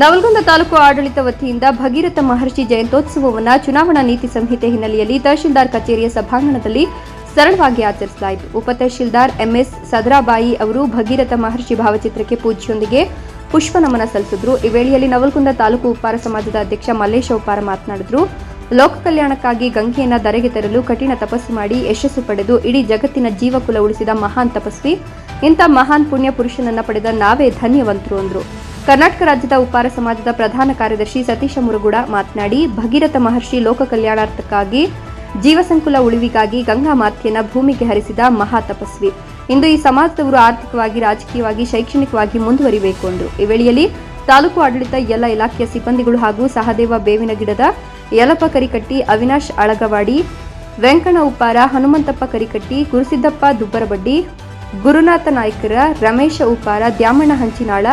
ನವಲಗುಂದ ತಾಲೂಕು ಆಡಳಿತ ವತಿಯಿಂದ ಭಗೀರಥ ಮಹರ್ಷಿ ಜಯಂತ್ಯೋತ್ಸವವನ್ನು ಚುನಾವಣಾ ನೀತಿ ಸಂಹಿತೆ ಹಿನ್ನೆಲೆಯಲ್ಲಿ ತಹಶೀಲ್ದಾರ್ ಕಚೇರಿಯ ಸಭಾಂಗಣದಲ್ಲಿ ಸರಳವಾಗಿ ಆಚರಿಸಲಾಯಿತು. ಉಪ ತಹಶೀಲ್ದಾರ್ ಎಂಎಸ್ ಸದರಾಬಾಯಿ ಅವರು ಭಗೀರಥ ಮಹರ್ಷಿ ಭಾವಚಿತ್ರಕ್ಕೆ ಪೂಜೆಯೊಂದಿಗೆ ಪುಷ್ಪ ನಮನ ಸಲ್ಲಿಸಿದ್ರು. ಈ ವೇಳೆಯಲ್ಲಿ ನವಲ್ಗುಂದ ತಾಲೂಕು ಉಪ್ಪಾರ ಸಮಾಜದ ಅಧ್ಯಕ್ಷ ಮಲ್ಲೇಶ ಉಪ್ಪಾರ ಮಾತನಾಡಿದ್ರು. ಲೋಕ ಕಲ್ಯಾಣಕ್ಕಾಗಿ ಗಂಗೆಯನ್ನ ಧರೆಗೆ ತರಲು ಕಠಿಣ ತಪಸ್ಸು ಮಾಡಿ ಯಶಸ್ಸು ಪಡೆದು ಇಡೀ ಜಗತ್ತಿನ ಜೀವಕುಲ ಉಳಿಸಿದ ಮಹಾನ್ ತಪಸ್ವಿ. ಇಂಥ ಮಹಾನ್ ಪುಣ್ಯ ಪುರುಷನನ್ನ ಪಡೆದ ನಾವೇ ಧನ್ಯವಂತರು ಅಂದ್ರು. ಕರ್ನಾಟಕ ರಾಜ್ಯದ ಉಪ್ಪಾರ ಸಮಾಜದ ಪ್ರಧಾನ ಕಾರ್ಯದರ್ಶಿ ಸತೀಶ ಮುರುಗುಡ ಮಾತನಾಡಿ, ಭಗೀರಥ ಮಹರ್ಷಿ ಲೋಕ ಕಲ್ಯಾಣಾರ್ಥಕ್ಕಾಗಿ ಜೀವಸಂಕುಲ ಉಳಿವಿಗಾಗಿ ಗಂಗಾ ಮಾತೆಯನ್ನ ಭೂಮಿಗೆ ಹರಿಸಿದ ಮಹಾ ತಪಸ್ವಿ. ಇಂದು ಈ ಸಮಾಜದವರು ಆರ್ಥಿಕವಾಗಿ, ರಾಜಕೀಯವಾಗಿ, ಶೈಕ್ಷಣಿಕವಾಗಿ ಮುಂದುವರಿಬೇಕು ಎಂದರು ಈ ವೇಳೆಯಲ್ಲಿ ತಾಲೂಕು ಆಡಳಿತ, ಎಲ್ಲ ಇಲಾಖೆಯ ಸಿಬ್ಬಂದಿಗಳು ಹಾಗೂ ಸಹದೇವ ಬೇವಿನ ಗಿಡದ ಯಲಪ ಕರಿಕಟ್ಟಿ ಅವಿನಾಶ್ ಅಳಗವಾಡಿ ವೆಂಕಣ ಉಪ್ಪಾರ, ಹನುಮಂತಪ್ಪ ಕರಿಕಟ್ಟಿ ಗುರುಸಿದ್ದಪ್ಪ ದುಬ್ಬರಬಡ್ಡಿ, ಗುರುನಾಥ ನಾಯ್ಕರ, ರಮೇಶ ಉಪ್ಪಾರ, ದ್ಯಾಮಣ್ಣ ಹಂಚಿನಾಳ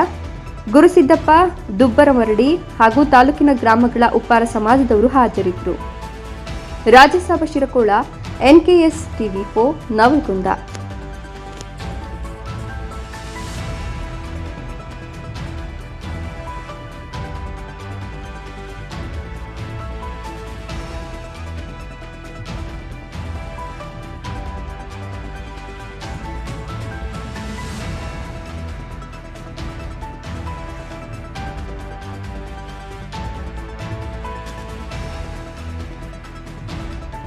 ಗುರುಸಿದ್ದಪ್ಪ ದುಬ್ಬರಮರಡಿ ಹಾಗೂ ತಾಲೂಕಿನ ಗ್ರಾಮಗಳ ಉಪ್ಪಾರ ಸಮಾಜದವರು ಹಾಜರಿದ್ದರು. ರಾಜ್ಯಸಭಾ ಶಿರಕೋಳ ಎನ್ಕೆಎಸ್ ಟಿವಿ ಫೋ ನವಲಗುಂದ